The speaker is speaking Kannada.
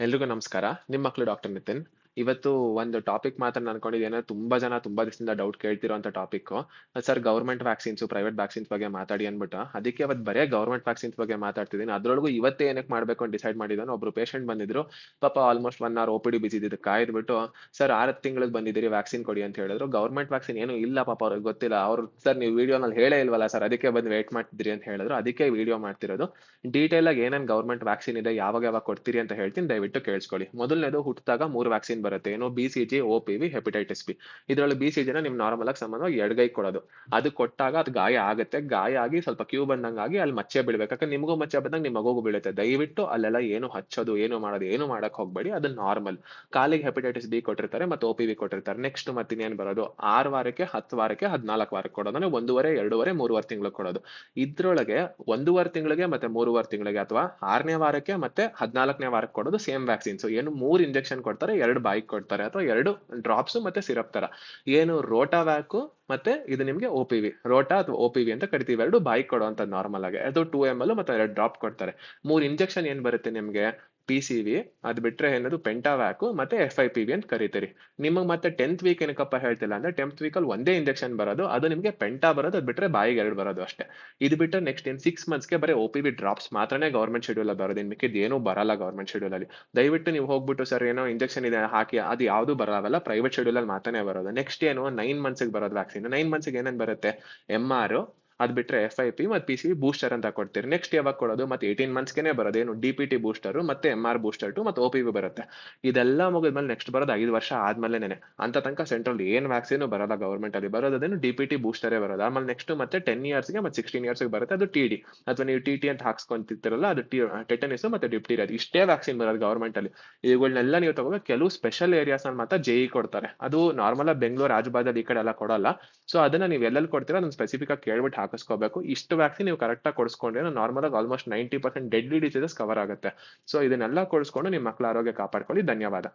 ಎಲ್ರಿಗೂ ನಮಸ್ಕಾರ. ನಿಮ್ಮ ಮಕ್ಕಳು ಡಾಕ್ಟರ್ ನಿತಿನ್. ಇವತ್ತು ಒಂದು ಟಾಪಿಕ್ ಮಾತ್ರ ಅನ್ಕೊಂಡಿದ್ದೇನೆ ತುಂಬಾ ಜನ ತುಂಬಾ ದಿವಸದಿಂದ doubt ಕೇಳ್ತಿರೋಂಥ topic sir government vaccines private vaccines ಬಗ್ಗೆ ಮಾತಾಡಿ ಅನ್ಬಿಟ್ಟು ಅದಕ್ಕೆ ಅವತ್ತು ಬರೇ ಗೌರ್ಮೆಂಟ್ ವ್ಯಾಕ್ಸಿನ್ಸ್ ಬಗ್ಗೆ ಮಾತಾಡ್ತಿದ್ದೀನಿ. ಅದ್ರೊಳಗೂ ಇವತ್ತೇ ಏನಕ್ಕೆ ಮಾಡ್ಬೇಕು ಅಂತ ಡಿಸೈಡ್ ಮಾಡಿದ್ದಾನೆ ಒಬ್ರು ಪೇಷಂಟ್ ಬಂದಿದ್ರು. ಪಾಪ almost one hour O P D ಬಿಸಿದ್ದು ಕಾಯ್ದ್ಬಿಟ್ಟು ಸರ್ ಆರು ತಿಂಗಳಿಗೆ ಬಂದಿದ್ದೀರಿ ವ್ಯಾಕ್ಸಿನ್ ಕೊಡಿ ಅಂತ ಹೇಳಿದ್ರು. ಗೌರ್ಮೆಂಟ್ ವ್ಯಾಕ್ಸಿನ್ ಏನು ಇಲ್ಲ ಪಾಪ ಅವ್ರಿಗೆ ಗೊತ್ತಿಲ್ಲ. ಅವ್ರು ಸರ್ ನೀವು ವಿಡಿಯೋನಲ್ಲಿ ಹೇಳೇ ಇಲ್ವಲ್ಲ ಸರ್ ಅದಕ್ಕೆ ಬಂದು ವೇಟ್ ಮಾಡ್ತಿದ್ರಿ ಅಂತ ಹೇಳಿದ್ರು. ಅದಕ್ಕೆ ವಿಡಿಯೋ ಮಾಡ್ತಿರೋದು. ಡೀಟೇಲ್ ಆಗಿ ಏನೇನು ಗೌರ್ಮೆಂಟ್ ವ್ಯಾಕ್ಸಿನ್ ಇದೆ, ಯಾವಾಗ ಯಾವಾಗ ಕೊಡ್ತೀರಿ ಅಂತ ಹೇಳ್ತೀನಿ, ದಯವಿಟ್ಟು ಕೇಳಿಸ್ಕೊಳ್ಳಿ. ಮೊದಲನೇದು ಹುಟ್ಟಿದಾಗ ಮೂರು ವ್ಯಾಕ್ಸಿನ್ ಬರುತ್ತೆ. ಏನು B C G O P V hepatitis B ಇದರಲ್ಲಿ ಬಿ ಸಿ ಜಿನ ನಿಮ್ ನಾರ್ಮಲ್ ಆಗಿ ಸಂಬಂಧವಾಗಿ ಎಡಗೈ ಕೊಡೋದು. ಅದು ಕೊಟ್ಟಾಗ ಅದು ಗಾಯ ಆಗುತ್ತೆ. ಗಾಯ ಆಗಿ ಸ್ವಲ್ಪ ಕ್ಯೂ ಬಂದಂಗಾಗಿ ಅಲ್ಲಿ ಮಚ್ಚೆ ಬೀಳ್ಬೇಕು. ಯಾಕಂದ್ರೆ ನಿಮಗೂ ಮಚ್ಚೆ ಬಂದಾಗ ನಿಮ್ಮ ಮಗುಗೂ ಬೀಳುತ್ತೆ. ದಯವಿಟ್ಟು ಅಲ್ಲೆಲ್ಲ ಏನು ಹಚ್ಚೋದು, ಏನು ಮಾಡೋದು, ಏನು ಮಾಡಕ್ ಹೋಗ್ಬೇಡಿ. ಅದು ನಾರ್ಮಲ್ ಕಾಲಿಗೆ ಹೆಪಟೈಟಿಸ್ ಬಿ ಕೊಟ್ಟಿರ್ತಾರೆ ಮತ್ತೆ ಓ ಪಿ ವಿ ಕೊಟ್ಟಿರ್ತಾರೆ. ನೆಕ್ಸ್ಟ್ ಮತ್ತೆ ಇನ್ನೇನ್ ಬರೋದು? ಆರು ವಾರಕ್ಕೆ, ಹತ್ತು ವಾರಕ್ಕೆ, ಹದಿನಾಲ್ಕು ವಾರಕ್ಕೆ ಕೊಡೋದು ಅಂದ್ರೆ ಒಂದೂವರೆ, ಎರಡೂವರೆ, ಮೂರುವರೆ ತಿಂಗಳು ಕೊಡೋದು. ಇದ್ರೊಳಗೆ ಒಂದೂವರೆ ತಿಂಗಳಿಗೆ ಮತ್ತೆ ಮೂರುವರೆ ತಿಂಗಳಿಗೆ ಅಥವಾ ಆರನೇ ವಾರಕ್ಕೆ ಮತ್ತೆ ಹದಿನಾಲ್ಕನೇ ವಾರಕ್ಕೆ ಕೊಡೋದು ಸೇಮ್ ವ್ಯಾಕ್ಸಿನ್ಸ್ ಏನು ಮೂರು ಇಂಜೆಕ್ಷನ್ ಕೊಡ್ತಾರೆ, ಎರಡು ಬಾಯಿಗೆ ಕೊಡ್ತಾರೆ ಅಥವಾ ಎರಡು ಡ್ರಾಪ್ಸ್ ಮತ್ತೆ ಸಿರಪ್ ತರ. ಏನು ರೋಟಾ ವ್ಯಾಕು ಮತ್ತೆ ಇದು ನಿಮ್ಗೆ ಒ ವಿ ರೋಟಾ ಅಥವಾ ಒ ಪಿ ವಿ ಅಂತ ಕರಿತೀವಿ. ಎರಡು ಬೈಕ್ ಕೊಡುವಂತ ನಾರ್ಮಲ್ ಆಗಿ. ಅದು ಟೂ ಎಂ ಎಲ್ ಮತ್ತೆ ಎರಡು ಡ್ರಾಪ್ ಕೊಡ್ತಾರೆ. ಮೂರ್ ಇಂಜೆಕ್ಷನ್ ಏನ್ ಬರುತ್ತೆ ನಿಮ್ಗೆ? ಪಿ ಸಿ ವಿ ಅದು ಬಿಟ್ರೆ ಏನದು ಪೆಂಟಾವ್ಯಾಕು ಮತ್ತೆ ಎಫ್ ಐ ಪಿ ವಿ ಅಂತ ಕರಿತೀರಿ. ನಿಮಗೆ ಮತ್ತೆ ಟೆಂತ್ ವೀಕ್ ಏನಕ್ಕಪ್ಪ ಹೇಳ್ತಿಲ್ಲ ಅಂದ್ರೆ ಟೆಂತ್ ವೀಕಲ್ಲಿ ಒಂದೇ ಇಂಜೆಕ್ಷನ್ ಬರೋದು, ಅದು ನಿಮಗೆ ಪೆಂಟಾ ಬರೋದು, ಅದು ಬಿಟ್ರೆ ಬಾಯಿಗೆ ಎರಡು ಬರೋದು ಅಷ್ಟೇ. ಇದು ಬಿಟ್ಟರೆ ನೆಕ್ಸ್ಟ್ ಇನ್ ಸಿಕ್ಸ್ ಮಂತ್ಸ್ಗೆ ಬರೀ ಒ ಪಿ ವಿ ಡ್ರಾಪ್ಸ್ ಮಾತ್ರನೇ ಗೌರ್ಮೆಂಟ್ ಶೆಡ್ಯೂಲ್ ಬರೋದು. ಇನ್ ಇದೇನು ಏನೂ ಬರಲ್ಲ ಗೌರ್ಮೆಂಟ್ ಶೆಡ್ಯೂಲ್ ಅಲ್ಲಿ. ದಯವಿಟ್ಟು ನೀವು ಹೋಗ್ಬಿಟ್ಟು ಸರ್ ಏನೋ ಇಂಜೆಕ್ಷನ್ ಇದೆ ಹಾಕಿ, ಅದು ಯಾವುದು ಬರಲ್ಲ ಪ್ರೈವೇಟ್ ಶೆಡ್ಯೂಲ್ ಅಲ್ಲಿ ಮಾತ್ರನೇ ಬರೋದು. ನೆಕ್ಸ್ಟ್ ಏನು ನೈನ್ ಮಂತ್ಸ್ಗೆ ಬರೋದು ವ್ಯಾಕ್ಸಿನ್ ನೈನ್ ಮಂತ್ಸ್ಗೆ ಏನೇನು ಬರುತ್ತೆ? ಎಂ ಆರ್ ಅದ್ ಬಿಟ್ರೆ ಎಫ್ ಐ ಪಿ ಮತ್ತು ಪಿ ಸಿ ಬೂಸ್ಟರ್ ಅಂತ ಕೊಡ್ತೀರಿ. ನೆಕ್ಸ್ಟ್ ಯಾವಾಗ ಕೊಡೋದು? ಮತ್ತೆ ಏಯ್ಟೀನ್ ಮಂತ್ಸ್ಗೆ ಬರೋದು. ಏನು? ಡಿ ಪಿ ಟಿ ಬೂಸ್ಟರ್ ಮತ್ತೆ ಎಂ ಆರ್ ಬೂಸ್ಟರ್ ಟು, ಮತ್ತೆ ಒ ಪಿ ಬಿ ಬರುತ್ತೆ. ಇದೆಲ್ಲ ಮುಗಿದ್ಮೇಲೆ ನೆಕ್ಸ್ಟ್ ಬರೋದು ಐದು ವರ್ಷ ಆದ್ಮೇಲೆ ಅಂತ ತನಕ ಸೆಂಟ್ರಲ್ ಏನು ವ್ಯಾಕ್ಸಿನ್ ಬರಲ್ಲ ಗೌರ್ಮೆಂಟಲ್ಲಿ ಬರೋದೇನು ಡಿ ಪಿ ಟಿ ಬೂಸ್ಟರೇ ಬರೋದು. ಆಮೇಲೆ ನೆಕ್ಸ್ಟ್ ಮತ್ತೆ ಟೆನ್ ಇಯರ್ಸ್ಗೆ ಮತ್ತೆ ಸಿಕ್ಸ್ಟೀನ್ ಇಯರ್ಸ್ಗೆ ಬರುತ್ತೆ. ಅದು ಟಿ ಡಿ ಅಥವಾ ನೀವು ಟಿ ಟಿ ಅಂತ ಹಾಕ್ಸ್ಕೊಂತಿರ್ತಿರಲ್ಲ, ಅದು ಟಿ ಟೆಟನಿಸ್ ಮತ್ತೆ ಡಿಪ್ಟೀರಿಯಾ ಇಷ್ಟೇ ವ್ಯಾಕ್ಸಿನ್ ಬರೋದು ಗೌರ್ಮೆಂಟ್ ಅಲ್ಲಿ. ಇವುಗಳನ್ನೆಲ್ಲ ನೀವು ತಗೋ ಕೆಲವು ಸ್ಪೆಷಲ್ ಏರಿಯಾಸ್ ಅಲ್ಲಿ ಮಾತ್ರ ಜೆ ಇ ಕೊಡ್ತಾರೆ. ಅದು ನಾರ್ಮಲ್ ಬೆಂಗಳೂರು ರಾಜಬಾದಲ್ಲಿ ಈ ಕಡೆ ಎಲ್ಲ ಕೊಡಲ್ಲ. ಸೊ ಅದನ್ನ ನೀವು ಎಲ್ಲೆಲ್ಲಿ ಕೊಡ್ತೀರಾ, ಅದನ್ನ ಸ್ಪೆಸಿಫಿಕ್ ಆಗಿ ಕೇಳ್ಬಿಟ್ಟು ಹಾಕಿಸ್ಕೋಬೇಕು. ಇಷ್ಟು ವ್ಯಾಕ್ಸಿನ್ ನೀವು ಕರೆಕ್ಟ್ ಆಗಿ ಕೊಡಿಸ್ಕೊಂಡ್ರೆ ನಾರ್ಮಲ್ ಆಗಿ almost ninety percent deadly diseases cover ಆಗುತ್ತೆ. ಸೊ ಇದನ್ನೆಲ್ಲ ಕೊಡಿಸ್ಕೊಂಡು ನಿಮ್ಮ ಮಕ್ಕಳ ಆರೋಗ್ಯ ಕಾಪಾಡ್ಕೊಳ್ಳಿ. ಧನ್ಯವಾದ.